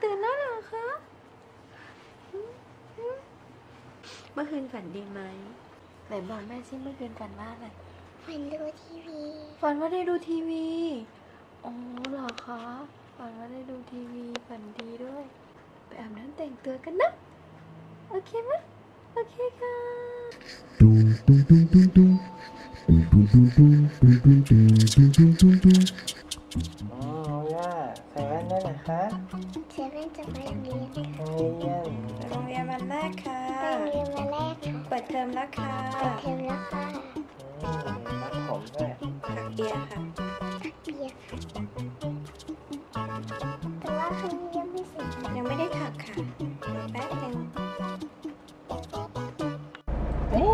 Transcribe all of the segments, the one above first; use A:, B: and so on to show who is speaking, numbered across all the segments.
A: ตื่นแล้วเหรอคะเมื่อคืนฝันดีไหมไหนบอกแม่สิเมื่อคืนฝันว่าอะไร
B: ฝันดูทีวี
A: ฝันว่าได้ดูทีวีอ๋อเหรอคะ ฝันว่าได้ดูทีวีฝันดีด้วย ไปอาบน้ำแต่งตัวกันนะ โอเคไหมโอเคค่ะ
C: อ๋อน้องย่า ใส่แว่นได้เหรอคะ
B: เซเว่นจะไปโรงเรียน
C: โรงเรียน
A: โรงเรียนวันแรกค่ะ
B: ไปโรงเรียนวันแรกค่ะ
A: เปิดเทอมแล้วค่ะ
B: เปิดเทอมแล้วค่ะ
C: อืมรักผมด้วย
A: ตักเบียร์ค่ะ
B: เบียร์ค่ะแต่ว่าคืนยังไม่เสร็จค่ะ
A: ยังไม่ได้ถักค่ะรอแป๊บนึง
C: เอ๊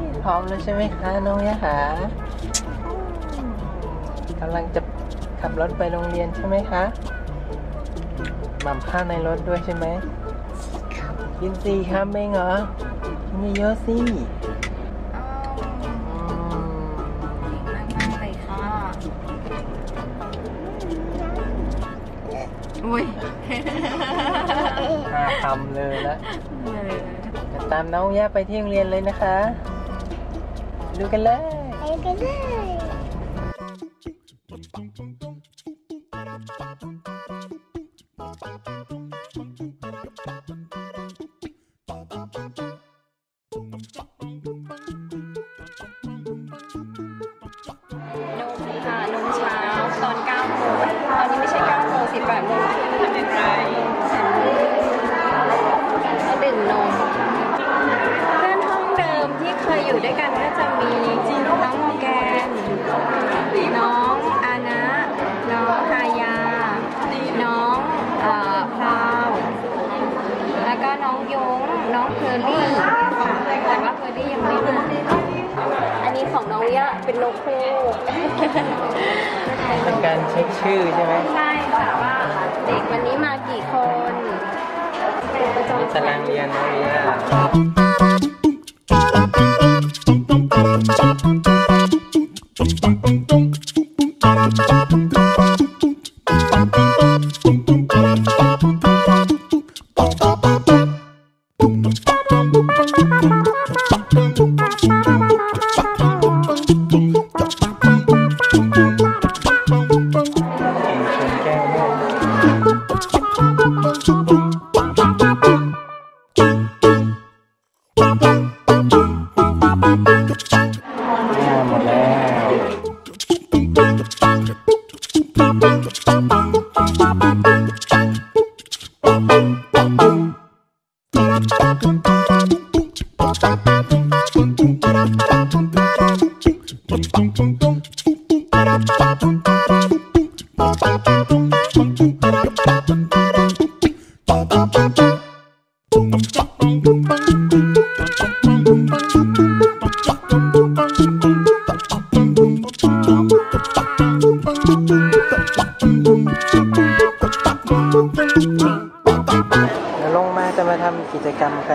C: ะพร้อมแล้วใช่ไหมคะน้องย่าหากำลังจะขับรถไปโรงเรียนใช่ไหมคะ หม่ำข้าวในรถด้วยใช่ไหมกินสี่คำเองเหรอกินเยอะสิมา
A: กเลยค่ะอุ๊ย
C: ห้าคำเลยละ
A: เออ
C: จะตามน้องย่าไปที่โรงเรียนเลยนะคะ ดูกันเลย
B: ไปกันเลย
A: ช่9โมง18โมงทำอย่างไรฉันก็ดื่มนมเพื่อนห้องเดิมที่เคยอยู่ด้วยกันก็จะมีน้องโมแกน น้องอานะ น้องฮายา น้องเอ่อพราว แล้วก็น้องยง น้องเพอร์รี่ค่ะแต่ว่าเพอร์รี่ยังไม่มาอันนี้ของน้องยะเป็นนกคู่
C: เป็นการเช็คชื่อใช่ไหม
A: ใช่ค่ะว่าเด็กวันนี้มากี่คน
C: มีตารางเรียนน้องย่า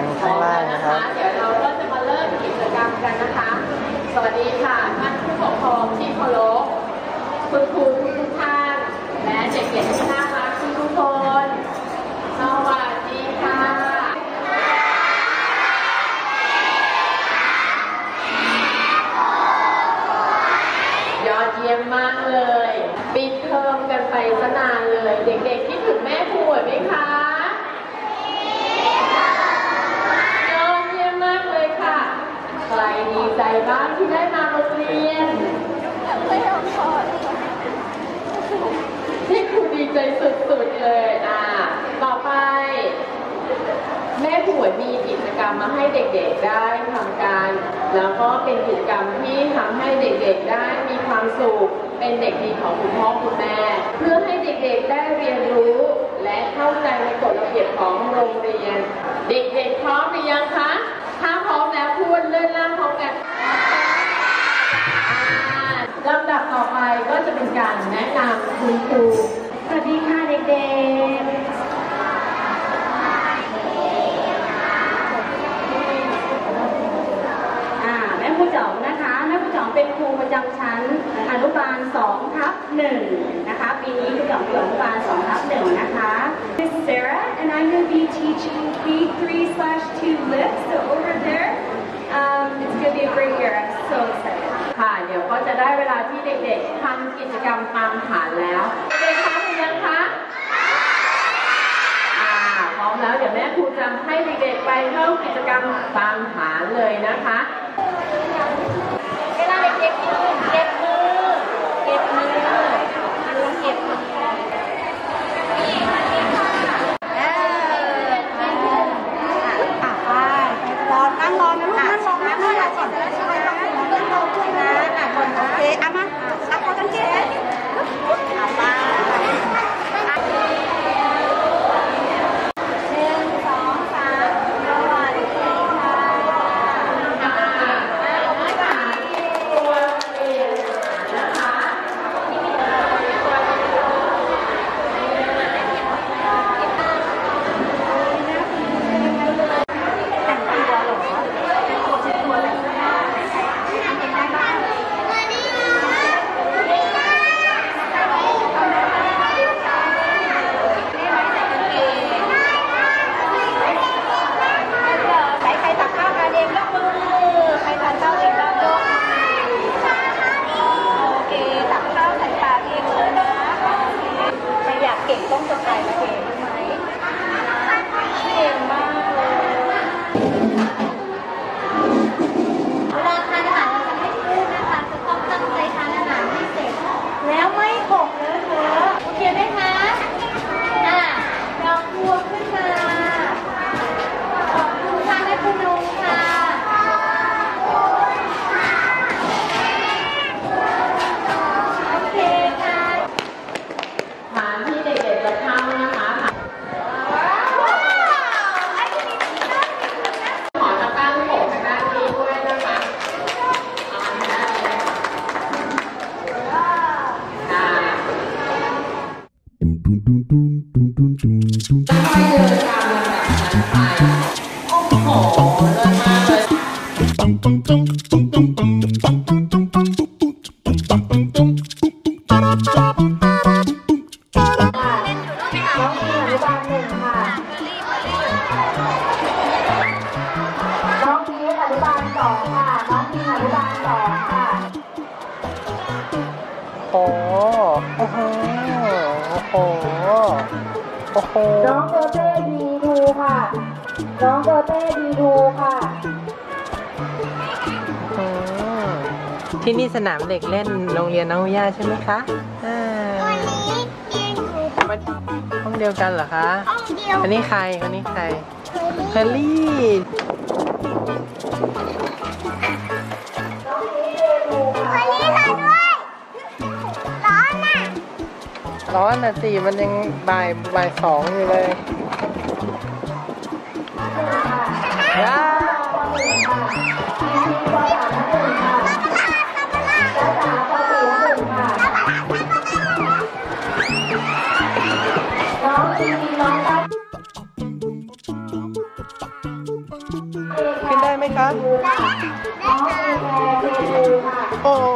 C: กิจกรรมกันข้างล่างนะครับ
D: เดี๋ยวเราก็จะมาเริ่มกิจกรรมกันนะคะ สวัสดีค่ะท่านผู้ปกครองที่เคารพคุณครูทุกท่านและเด็กๆที่น่ารักทุกคน สวัสดีค่ะยอดเยี่ยมมากเลย ปิดเทอมกันไปสนานเลย เด็กๆคิดถึงแม่ครูไหมคะ บ้างที่ได้มาโรงเรียน
B: ไม่ยอมพอ
D: ที่ครูดีใจสุดๆเลยอะต่อไป แม่ผัวมีกิจกรรมมาให้เด็กๆได้ทำกันแล้วก็เป็นกิจกรรมที่ทำให้เด็กๆได้มีความสุข เป็นเด็กดีของคุณพ่อคุณแม่ เพื่อให้เด็กๆได้เรียนรู้ และเข้าใจในกฎระเบียบของโรงเรียน เด็กๆพร้อมหรือยังคะ ถ้าพร้อมแล้วพูดเลื่อนล่างพร้อมกันลำดับต่อไปก็จะเป็นการแนะนำคุณครูสวัสดีค่ะเด็กๆ
E: อ่าแม่ครูจ๋องนะคะ แม่ครูจ๋องเป็นครูประจำชั้นอนุบาล2ทับ1 B3 slash 2 lift. So over there, um, it's going to be a great year. I'm so excited.
D: ค่ะ เดี๋ยวก็จะได้เวลาที่เด็กๆทำกิจกรรมตามฐานแล้วเด็กคะคุณยังคะอ่าพร้อมแล้วเดี๋ยวแม่ครูจะให้เด็กๆไปเข้ากิจกรรมตามฐานเลยนะคะ
A: น้องโกเต้
B: ดี
D: ดูค่ะ น้องโกเต้
A: ดีดูค่ะ
C: ที่นี่สนามเด็กเล่นโรงเรียนน้องย่าใช่ไหมคะอั
B: นนี้เรีย
C: รูห้องเดียวกันเหรอคะ
B: ห้อเดียว
C: อันนี้ใครคนนี้ใคร
B: เค
C: ฮลลี่
B: ร้อนนะ
C: สิมันยังบ่ายบ่ายสองอยู่เลยขึ้นได้ไหมคะ
B: ได้ค่ะ โอ้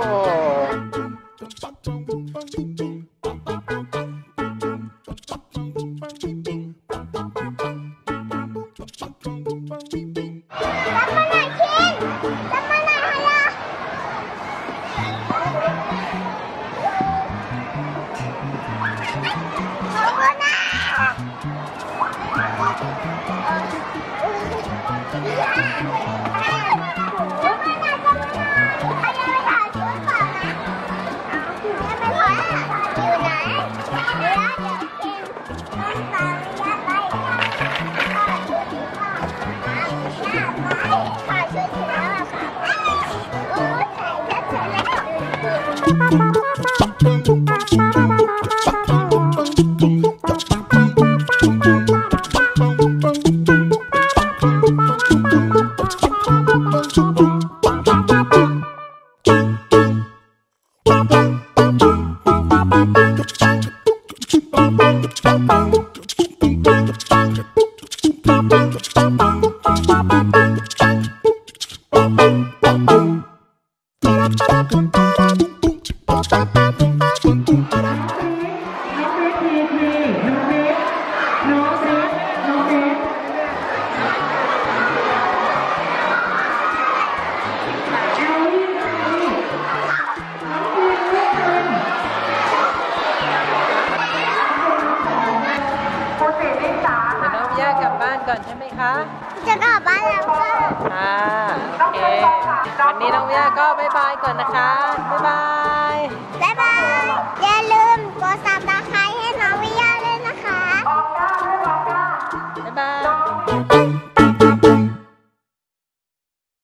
B: Thank you. านก่อนใช่ไหมคะจะกลับบ้านแล้วค่ะ
C: โอเควันนี้น้องวิยาก็บายบายก่อนนะคะบายบาย
B: บายบายอย่าลืมกดซับไคร